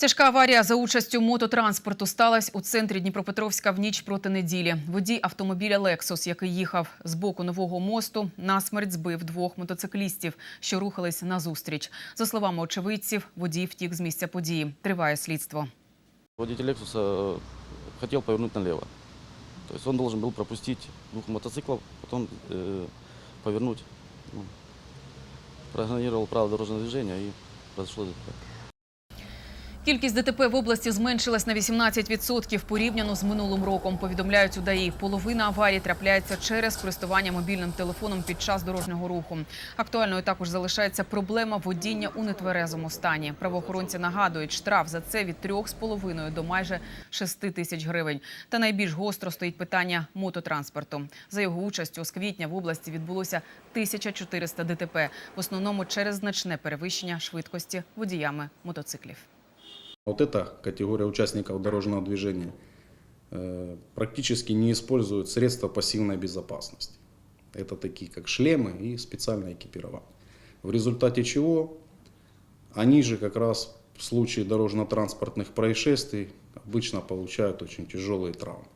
Тяжка аварія за участю мототранспорту сталася у центрі Дніпропетровська в ніч проти неділі. Водій автомобіля «Лексус», який їхав з боку нового мосту, насмерть збив двох мотоциклістів, що рухались назустріч. За словами очевидців, водій втік з місця події. Триває слідство. Водитель Лексуса э, хотел повернуть налево. То есть он должен был пропустить двух мотоциклов, потом э, повернуть. Ну, проигнорировал правила дорожного движения и произошло ДТП. Кількість ДТП в області зменшилась на 18% порівняно з минулим роком. Повідомляють у. Половина аварій трапляється через користування мобільним телефоном під час дорожнього руху. Актуальною також залишається проблема водіння у нетверезому стані. Правоохоронці нагадують, штраф за це від 3,5 до майже 6 тисяч гривень. Та найбільш гостро стоїть питання мототранспорту. За його участю з квітня в області відбулося 1400 ДТП, в основному через значне перевищення швидкості водіями мотоциклів. Вот эта категория участников дорожного движения э, практически не используют средства пассивной безопасности. Это такие как шлемы и специальное экипирование. В результате чего они же как раз в случае дорожно-транспортных происшествий обычно получают очень тяжелые травмы.